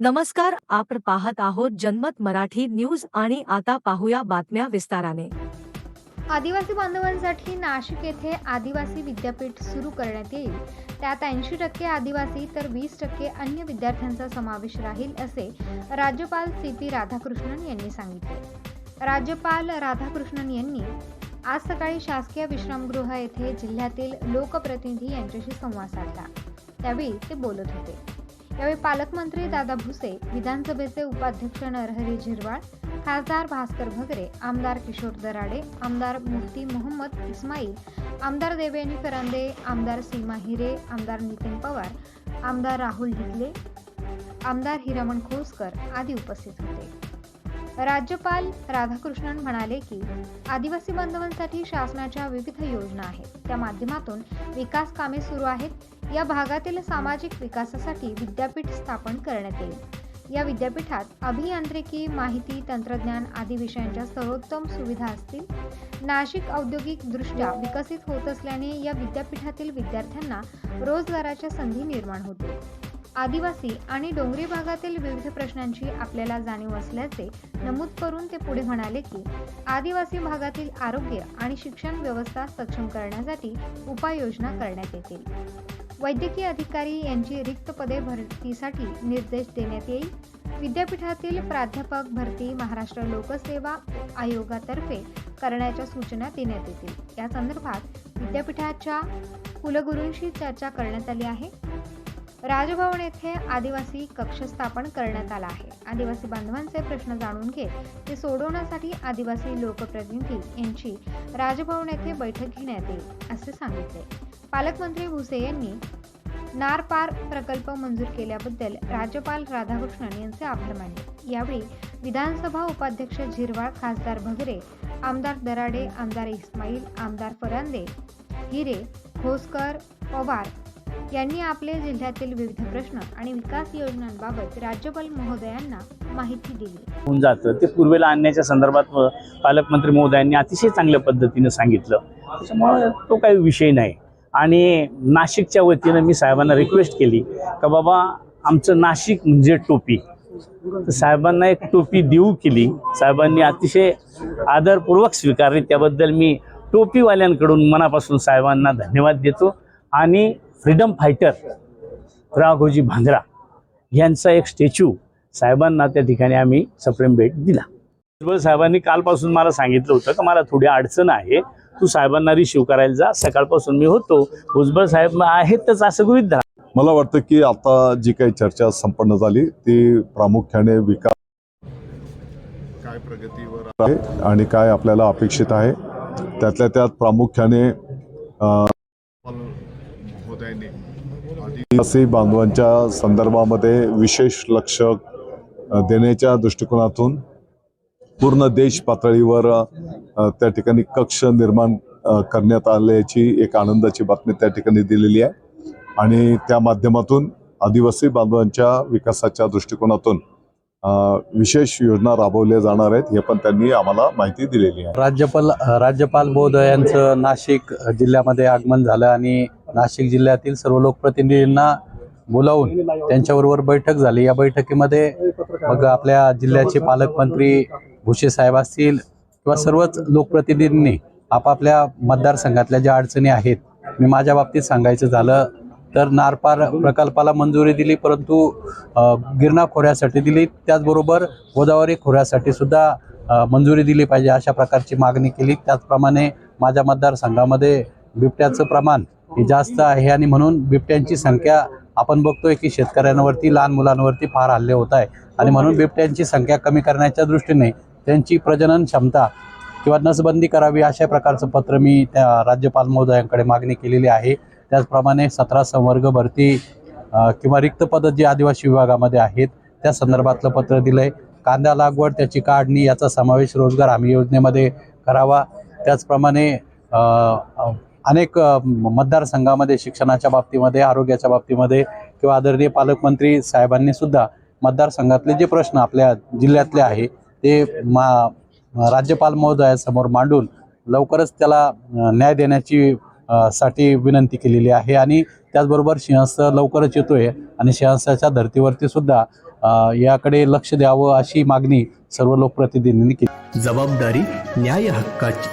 नमस्कार आपण पाहत आहोत जनमत मराठी न्यूज आणि आता पाहूया बातम्या विस्ताराने. आदिवासी बांधवांसाठी नाशिक येथे आदिवासी विद्यापीठ सुरू करण्यात येईल. त्यात ऐंशी टक्के आदिवासी तर वीस टक्के अन्य विद्यार्थ्यांचा समावेश राहील असे राज्यपाल सी पी राधाकृष्णन यांनी सांगितले. राज्यपाल राधाकृष्णन यांनी आज सकाळी शासकीय विश्रामगृह येथे जिल्ह्यातील लोकप्रतिनिधी यांच्याशी संवाद साधला. त्यावेळी ते बोलत होते. यावेळी पालकमंत्री दादा भुसे विधानसभेचे उपाध्यक्ष नरहरी झिरवाळ खासदार भास्कर भगरे आमदार किशोर दराडे आमदार मुफ्ती मोहम्मद इस्माईल आमदार देवयानी फरांदे आमदार सीमा हिरे आमदार नितीन पवार आमदार राहुल ढिकले आमदार हिरामण खोसकर आदी उपस्थित होते. राज्यपाल राधाकृष्णन म्हणाले की आदिवासी बांधवांसाठी शासनाच्या विविध योजना आहेत. त्या माध्यमातून विकास कामे सुरू आहेत. या भागातील सामाजिक विकासासाठी विद्यापीठ स्थापन करण्यात येईल. या विद्यापीठात अभियांत्रिकी माहिती तंत्रज्ञान आदी विषयांच्या सर्वोत्तम सुविधा असतील. नाशिक औद्योगिकदृष्ट्या विकसित होत असल्याने या विद्यापीठातील विद्यार्थ्यांना रोजगाराच्या संधी निर्माण होतील. आदिवासी आणि डोंगरी भागातील विविध प्रश्नांची आपल्याला जाणीव असल्याचे नमूद करून ते पुढे म्हणाले की आदिवासी भागातील आरोग्य आणि शिक्षण व्यवस्था सक्षम करण्यासाठी उपाययोजना करण्यात येतील. वैद्यकीय अधिकारी यांची रिक्त पदे भरतीसाठी निर्देश देण्यात येईल. विद्यापीठातील प्राध्यापक भरती महाराष्ट्र लोकसेवा आयोगातर्फे करण्याच्या सूचना देण्यात येतील. या संदर्भात विद्यापीठाच्या कुलगुरूंशी चर्चा करण्यात आली आहे. राजभवन येथे आदिवासी कक्ष स्थापन करण्यात आला आहे. आदिवासी बांधवांचे प्रश्न जाणून घेत ते सोडवण्यासाठी आदिवासी लोकप्रतिनिधी यांची राजभवन येथे बैठक घेण्यात येईल असे सांगितले. पालकमंत्री भुसे यांनी नार पार प्रकल्प मंजूर केल्याबद्दल राज्यपाल राधाकृष्णन यांचे आभार मानले. यावेळी विधानसभा उपाध्यक्ष झिरवाळ खासदार भगरे आमदार दराडे आमदार इस्माईल आमदार फरांदे हिरे होसकर पवार यांनी आपले जिल्ह्यातील विविध प्रश्न आणि विकास योजनांबाबत राज्यपाल महोदयांना माहिती दिली. होऊन जातं. ते पूर्वेला आणण्याच्या संदर्भात पालकमंत्री महोदयांनी अतिशय चांगल्या पद्धतीने सांगितलं. त्याच्यामुळे तो काही विषय नाही. आणि नाशिकच्या वतीनं मी साहेबांना रिक्वेस्ट केली का बाबा आमचं नाशिक म्हणजे टोपी. तर साहेबांना एक टोपी देऊ केली. साहेबांनी अतिशय आदरपूर्वक स्वीकारली. त्याबद्दल मी टोपीवाल्यांकडून मनापासून साहेबांना धन्यवाद देतो. आणि फ्रीडम फायटर राघोजी भांद्रा यांचा एक स्टॅच्यू साहेबांना त्या ठिकाणी आम्ही सप्रेम भेट दिला. साहेबांनी कालपासून मला सांगितलं होतं का मला थोडी अडचण आहे. तू साहेबांना रिसिव्ह करायला जा. सकाळपासून मी होतो. भुजबळ साहेब आहेतच असं गृहित धरा. मला वाटतं की आता जी काही चर्चा संपन्न झाली ती प्रामुख्याने विकास काय प्रगतीवर आहे आणि काय आपल्याला अपेक्षित आहे त्यातल्या त्यात प्रामुख्याने आदिवासी बांधवांच्या संदर्भामध्ये विशेष लक्ष देण्याच्या दृष्टिकोनातून पूर्ण देश पातळीवर त्या ठिकाणी कक्ष निर्माण करण्यात आल्याची एक आनंदाची बातमी त्या ठिकाणी दिलेली आहे. आणि त्या माध्यमातून आदिवासी बांधवांच्या विकासाच्या दृष्टिकोनातून विशेष योजना राबवल्या जाणार आहेत हे पण त्यांनी आम्हाला माहिती दिलेली आहे. राज्यपाल राज्यपाल महोदयांचं नाशिक जिल्ह्यामध्ये आगमन झालं आणि नाशिक जिल्ह्यातील सर्व लोकप्रतिनिधींना बोलावून त्यांच्याबरोबर बैठक झाली. या बैठकीमध्ये मग आपल्या जिल्ह्याचे पालकमंत्री भुसे साहेब असतील किंवा सर्वच लोकप्रतिनिधींनी आपापल्या मतदारसंघातल्या ज्या अडचणी आहेत मी माझ्या बाबतीत सांगायचं झालं तर नारपार प्रकल्पाला मंजुरी दिली परंतु गिरणा खोऱ्यासाठी दिली. त्याचबरोबर गोदावरी खोऱ्यासाठी सुद्धा मंजुरी दिली पाहिजे अशा प्रकारची मागणी केली. त्याचप्रमाणे माझ्या मतदारसंघामध्ये बिबट्याचं प्रमाण हे जास्त आहे आणि म्हणून बिबट्यांची संख्या आपण बघतोय की शेतकऱ्यांवरती लहान मुलांवरती फार हल्ले होत आहे. आणि म्हणून बिबट्यांची संख्या कमी करण्याच्या दृष्टीने त्यांची प्रजनन क्षमता किंवा नसबंदी करावी अशा प्रकारचं पत्र मी त्या राज्यपाल महोदयांकडे मागणी केलेली आहे. त्याचप्रमाणे सतरा संवर्ग भरती किंवा रिक्त पदं जी आदिवासी विभागामध्ये आहेत त्या संदर्भातलं पत्र दिलं आहे कांदा लागवड त्याची काढणी याचा समावेश रोजगार हमी योजनेमध्ये करावा. त्याचप्रमाणे अनेक मतदारसंघामध्ये शिक्षणाच्या बाबतीमध्ये आरोग्याच्या बाबतीमध्ये किंवा आदरणीय पालकमंत्री साहेबांनी सुद्धा मतदारसंघातले जे प्रश्न आपल्या जिल्ह्यातले आहे ते मा राज्यपाल महोदयासमोर मांडून लवकरच त्याला न्याय देण्याची साठी विनंती केलेली आहे आणि त्याचबरोबर सिंहस्थ लवकरच येतोय आणि सिंहस्थाच्या धर्तीवरती सुद्धा याकडे लक्ष द्यावं अशी मागणी सर्व लोकप्रतिनिधींनी केली. जबाबदारी न्याय हक्काची.